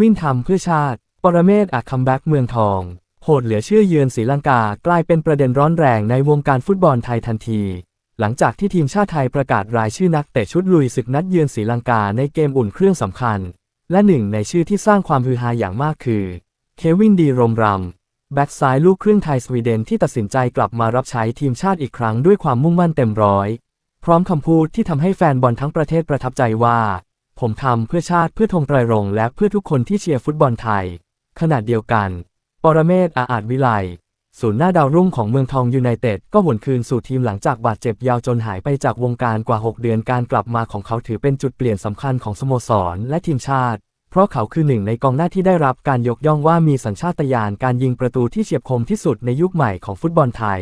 วินทำเพื่อชาติ ปรเมศอาคัมแบ็กเมืองทอง โหดเหลือเชื่อเยือนศรีลังกากลายเป็นประเด็นร้อนแรงในวงการฟุตบอลไทยทันที หลังจากที่ทีมชาติไทยประกาศรายชื่อนักเตะชุดลุยศึกนัดเยือนศรีลังกาในเกมอุ่นเครื่องสำคัญ และหนึ่งในชื่อที่สร้างความฮือฮาอย่างมากคือ เควินดีรมรัมแบ็กซ้ายลูกครึ่งไทยสวีเดนที่ตัดสินใจกลับมารับใช้ทีมชาติอีกครั้งด้วยความมุ่งมั่นเต็มร้อย พร้อมคำพูดที่ทำให้แฟนบอลทั้งประเทศประทับใจว่า ผมทำเพื่อชาติเพื่อธงไตรรงค์และเพื่อทุกคนที่เชียร์ฟุตบอลไทย ขณะเดียวกัน ปรเมศอาอาจวิไลศูนย์หน้าดาวรุ่งของเมืองทองยูไนเต็ดก็หวนคืนสู่ทีมหลังจากบาดเจ็บยาวจนหายไปจากวงการกว่า 6 เดือนการกลับมาของเขาถือเป็นจุดเปลี่ยนสำคัญของสโมสรและทีมชาติ เพราะเขาคือหนึ่งในกองหน้าที่ได้รับการยกย่องว่ามีสัญชาตญาณการยิงประตูที่เฉียบคมที่สุดในยุคใหม่ของฟุตบอลไทย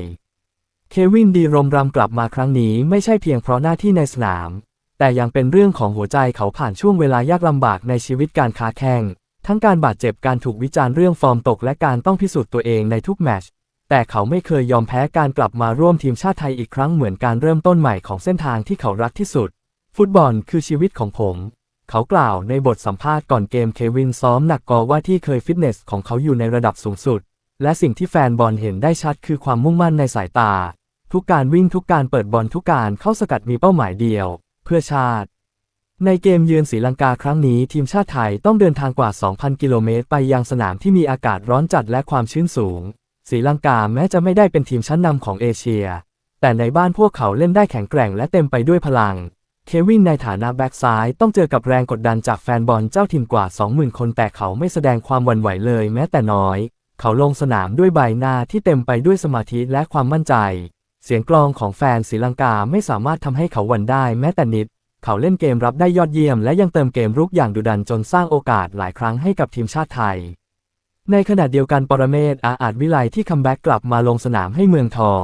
เควินดีรมรำกลับมาครั้งนี้ไม่ใช่เพียงเพราะหน้าที่ในสนาม แต่ยังเป็นเรื่องของหัวใจเขาผ่านช่วงเวลายากลำบากในชีวิตการค้าแข่ง ทั้งการบาดเจ็บการถูกวิจารณ์เรื่องฟอร์มตกและการต้องพิสูจน์ตัวเองในทุกแมตช์แต่เขาไม่เคยยอมแพ้การกลับมาร่วมทีมชาติไทยอีกครั้งเหมือนการเริ่มต้นใหม่ของเส้นทางที่เขารักที่สุด ฟุตบอลคือชีวิตของผม เขากล่าวในบทสัมภาษณ์ก่อนเกมเควินซ้อมหนักกอว่าที่เคยฟิตเนสของเขาอยู่ในระดับสูงสุด และสิ่งที่แฟนบอลเห็นได้ชัดคือความมุ่งมั่นในสายตา ทุกการวิ่งทุกการเปิดบอลทุกการเข้าสกัดมีเป้าหมายเดียว เพื่อชาติ ในเกมเยือนศรีลังกาครั้งนี้ทีมชาติไทยต้องเดินทางกว่า 2,000 กิโลเมตร ไปยังสนามที่มีอากาศร้อนจัดและความชื้นสูงศรีลังกาแม้จะไม่ได้เป็นทีมชั้นนำของเอเชีย แต่ในบ้านพวกเขาเล่นได้แข็งแกร่งและเต็มไปด้วยพลัง เควินในฐานะแบ็กซ้ายต้องเจอกับแรงกดดันจากแฟนบอลเจ้าถิ่นกว่า 20,000 คนแต่เขาไม่แสดงความหวั่นไหวเลยแม้แต่น้อย เขาลงสนามด้วยใบหน้าที่เต็มไปด้วยสมาธิและความมั่นใจ เสียงกลองของแฟนศรีลังกาไม่สามารถทำให้เขาหวั่นได้แม้แต่นิด เขาเล่นเกมรับได้ยอดเยี่ยมและยังเติมเกมรุกอย่างดุดันจนสร้างโอกาสหลายครั้งให้กับทีมชาติไทย ในขณะเดียวกันปรเมศอาอาจวิไลที่คัมแบ็กกลับมาลงสนามให้เมืองทอง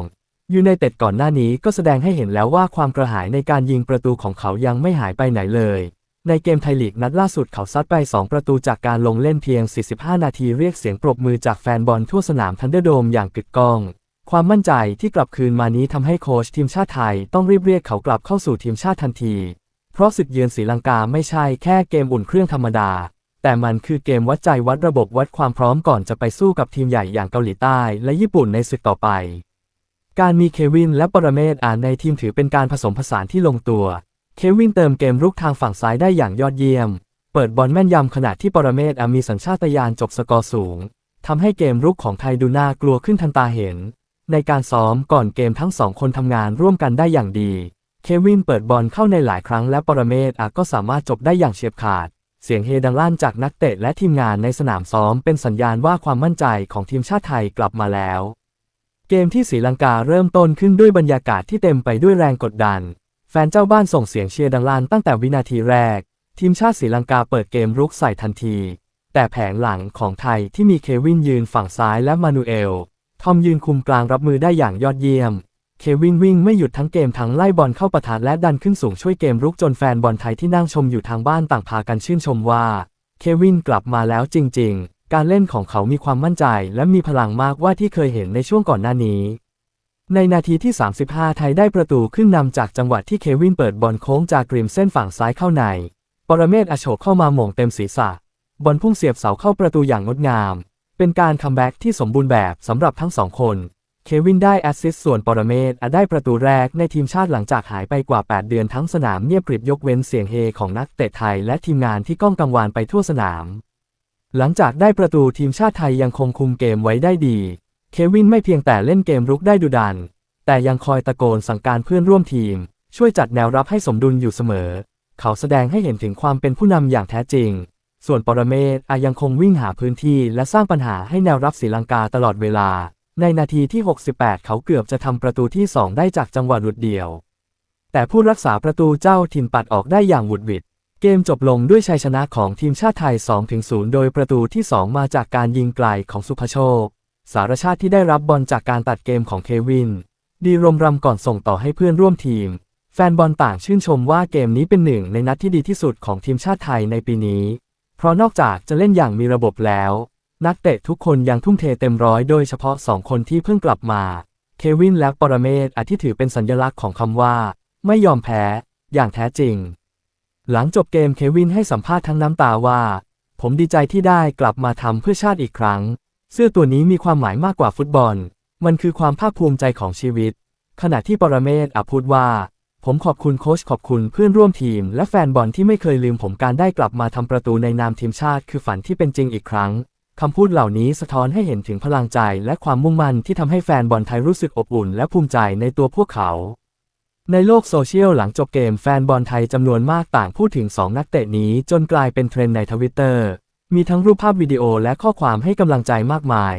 ยูไนเต็ดก่อนหน้านี้ก็แสดงให้เห็นแล้วว่าความกระหายในการยิงประตูของเขายังไม่หายไปไหนเลย ในเกมไทยลีกนัดล่าสุดเขาซัดไป 2 ประตูจากการลงเล่นเพียง 45 นาทีเรียกเสียงปรบมือจากแฟนบอลทั่วสนามทันเดอร์โดมอย่างกึกก้อง ความมั่นใจที่กลับคืนมานี้ทำให้โค้ชทีมชาติไทยต้องรีบเรียกเขากลับเข้าสู่ทีมชาติทันที เพราะศึกเยือนศรีลังกาไม่ใช่แค่เกมอุ่นเครื่องธรรมดา แต่มันคือเกมวัดใจวัดระบบวัดความพร้อมก่อนจะไปสู้กับทีมใหญ่อย่างเกาหลีใต้และญี่ปุ่นในศึกต่อไป การมีเควินและปรเมศอ่านในทีมถือเป็นการผสมผสานที่ลงตัว เควินเติมเกมรุกทางฝั่งซ้ายได้อย่างยอดเยี่ยม เปิดบอลแม่นยำขณะที่ปรเมศอามีสัญชาตญาณจบสกอร์สูงทำให้เกมรุกของไทยดูน่ากลัวขึ้นทันตาเห็น ในการซ้อมก่อนเกมทั้งสองคนทำงานร่วมกันได้อย่างดี เควินเปิดบอลเข้าในหลายครั้งและปรเมศอาจก็สามารถจบได้อย่างเฉียบขาด เสียงเฮดังลั่นจากนักเตะและทีมงานในสนามซ้อมเป็นสัญญาณว่าความมั่นใจของทีมชาติไทยกลับมาแล้ว เกมที่ศรีลังกาเริ่มต้นขึ้นด้วยบรรยากาศที่เต็มไปด้วยแรงกดดัน แฟนเจ้าบ้านส่งเสียงเชียร์ดังลั่นตั้งแต่วินาทีแรก ทีมชาติศรีลังกาเปิดเกมรุกใส่ทันที แต่แผงหลังของไทยที่มีเควินยืนฝั่งซ้ายและมานูเอล ทอมยืนคุมกลางรับมือได้อย่างยอดเยี่ยม เควินวิ่งไม่หยุดทั้งเกมทั้งไล่บอลเข้าประทานและดันขึ้นสูงช่วยเกมรุกจนแฟนบอลไทยที่นั่งชมอยู่ทางบ้านต่างพากันชื่นชมว่า เควินกลับมาแล้วจริง ๆ การเล่นของเขามีความมั่นใจและมีพลังมากว่าที่เคยเห็นในช่วงก่อนหน้านี้ ในนาทีที่ 35 ไทยได้ประตูขึ้นนำจากจังหวะที่เควินเปิดบอลโค้งจากกริมเส้นฝั่งซ้ายเข้าใน ปรเมศอโศกเข้ามาหม่งเต็มศีรษะ บอลพุ่งเสียบเสาเข้าประตูอย่างงดงาม เป็นการคัมแบ็กที่สมบูรณ์แบบสำหรับทั้งสองคน เควินได้แอสซิสต์ส่วนปรเมศอาได้ประตูแรกในทีมชาติหลังจากหายไปกว่า 8 เดือนทั้งสนามเงียบกริบยกเว้นเสียงเฮของนักเตะไทยและทีมงานที่ก้องกังวานไปทั่วสนาม หลังจากได้ประตูทีมชาติไทยยังคงคุมเกมไว้ได้ดี เควินไม่เพียงแต่เล่นเกมรุกได้ดุดัน แต่ยังคอยตะโกนสั่งการเพื่อนร่วมทีม ช่วยจัดแนวรับให้สมดุลอยู่เสมอ เขาแสดงให้เห็นถึงความเป็นผู้นำอย่างแท้จริง ส่วนปรเมศอายังคงวิ่งหาพื้นที่และสร้างปัญหาให้แนวรับศรีลังกาตลอดเวลา ในนาทีที่ 68 เขาเกือบจะทำประตูที่ 2 ได้จากจังหวะหลุดเดี่ยว แต่ผู้รักษาประตูเจ้าถิ่นปัดออกได้อย่างหวุดหวิด เกมจบลงด้วยชัยชนะของทีมชาติไทย 2-0 โดยประตูที่ 2 มาจากการยิงไกลของสุภโชค สารชาติที่ได้รับบอลจากการตัดเกมของเควิน ดีรมรำก่อนส่งต่อให้เพื่อนร่วมทีม แฟนบอลต่างชื่นชมว่าเกมนี้เป็นหนึ่งในนัดที่ดีที่สุดของทีมชาติไทยในปีนี้ เพราะนอกจากจะเล่นอย่างมีระบบแล้ว นักเตะทุกคนยังทุ่มเทเต็มร้อยโดยเฉพาะสองคนที่เพิ่งกลับมา เควินและปรเมศอาที่ถือเป็นสัญลักษณ์ของคำว่า ไม่ยอมแพ้ อย่างแท้จริง หลังจบเกมเควินให้สัมภาษณ์ทั้งน้ำตาว่า ผมดีใจที่ได้กลับมาทำเพื่อชาติอีกครั้ง เสื้อตัวนี้มีความหมายมากกว่าฟุตบอล มันคือความภาคภูมิใจของชีวิต ขณะที่ปรเมศอพูดว่า ผมขอบคุณโค้ชขอบคุณเพื่อนร่วมทีม และแฟนบอลที่ไม่เคยลืมผมการได้กลับมาทำประตูในนามทีมชาติคือฝันที่เป็นจริงอีกครั้งคำพูดเหล่านี้สะท้อนให้เห็นถึงพลังใจและความมุ่งมั่นที่ทำให้แฟนบอลไทยรู้สึกอบอุ่น และภูมิใจในตัวพวกเขา ในโลกโซเชียลหลังจบเกมแฟนบอลไทยจำนวนมากต่างพูดถึง 2 นักเตะนี้จนกลายเป็นเทรนด์ในทวิตเตอร์มีทั้งรูปภาพวิดีโอและข้อความให้กำลังใจมากมาย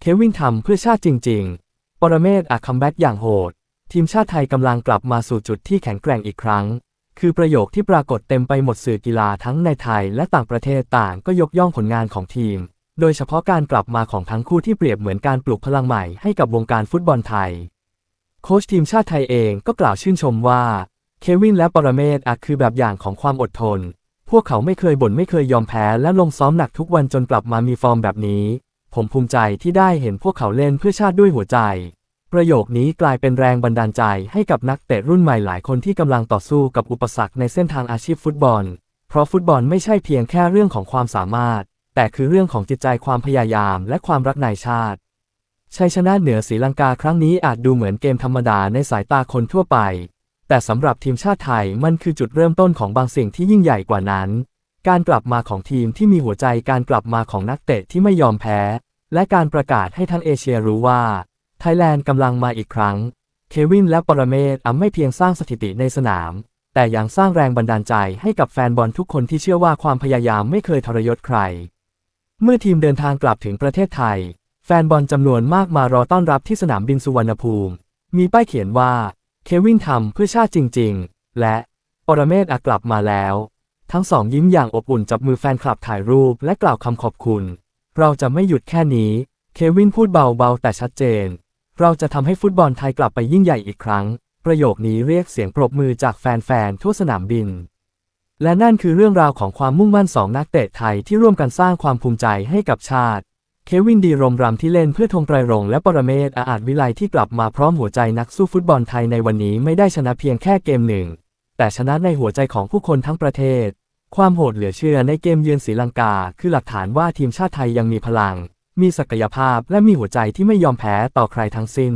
เควินทำเพื่อชาติจริง ๆ ปรเมศอาคัมแบ็กอย่างโหด ทีมชาติไทยกำลังกลับมาสู่จุดที่แข็งแกร่งอีกครั้ง คือประโยคที่ปรากฏเต็มไปหมดสื่อกีฬาทั้งในไทยและต่างประเทศต่างก็ยกย่องผลงานของทีม โดยเฉพาะการกลับมาของทั้งคู่ที่เปรียบเหมือนการปลุกพลังใหม่ให้กับวงการฟุตบอลไทย โค้ชทีมชาติไทยเองก็กล่าวชื่นชมว่า เควินและปรเมศอาจคือแบบอย่างของความอดทน พวกเขาไม่เคยบ่นไม่เคยยอมแพ้และลงซ้อมหนักทุกวันจนกลับมามีฟอร์มแบบนี้ ผมภูมิใจที่ได้เห็นพวกเขาเล่นเพื่อชาติด้วยหัวใจ ประโยคนี้กลายเป็นแรงบันดาลใจให้กับนักเตะรุ่นใหม่หลายคนที่กำลังต่อสู้กับอุปสรรคในเส้นทางอาชีพฟุตบอล เพราะฟุตบอลไม่ใช่เพียงแค่เรื่องของความสามารถ แต่คือเรื่องของจิตใจความพยายามและความรักในชาติ ชัยชนะเหนือศรีลังกาครั้งนี้อาจดูเหมือนเกมธรรมดาในสายตาคนทั่วไป แต่สำหรับทีมชาติไทยมันคือจุดเริ่มต้นของบางสิ่งที่ยิ่งใหญ่กว่านั้น การกลับมาของทีมที่มีหัวใจการกลับมาของนักเตะที่ไม่ยอมแพ้ และการประกาศให้ทั้งเอเชียรู้ว่า ทยแลนด์กำลังมาอีกครั้ง เควินและปรเมศอำไม่เพียงสร้างสถิติในสนาม แต่ยังสร้างแรงบันดาลใจให้กับแฟนบอลทุกคนที่เชื่อว่าความพยายามไม่เคยทรยศใคร เมื่อทีมเดินทางกลับถึงประเทศไทย แฟนบอลจำนวนมากมารอต้อนรับที่สนามบินสุวรรณภูมิ มีป้ายเขียนว่า เควินทำเพื่อชาติจริง ๆ และปรเมศอากลับมาแล้ว ทั้งสองยิ้มอย่างอบอุ่นจับมือแฟนคลับถ่ายรูปและกล่าวคำขอบคุณ เราจะไม่หยุดแค่นี้ เควินพูดเบาๆแต่ชัดเจน เราจะทำให้ฟุตบอลไทยกลับไปยิ่งใหญ่อีกครั้ง ประโยคนี้เรียกเสียงปรบมือจากแฟนๆทั่วสนามบิน และนั่นคือเรื่องราวของความมุ่งมั่นสองนักเตะไทยที่ร่วมกันสร้างความภูมิใจให้กับชาติ เควินดีรมรำที่เล่นเพื่อธงไตรรงและปรเมศอาอาจวิไลที่กลับมาพร้อมหัวใจนักสู้ฟุตบอลไทยในวันนี้ไม่ได้ชนะเพียงแค่เกมหนึ่ง แต่ชนะในหัวใจของผู้คนทั้งประเทศ ความโหดเหลือเชื่อในเกมเยือนศรีลังกา คือหลักฐานว่าทีมชาติไทยยังมีพลัง มีศักยภาพและมีหัวใจที่ไม่ยอมแพ้ต่อใครทั้งสิ้น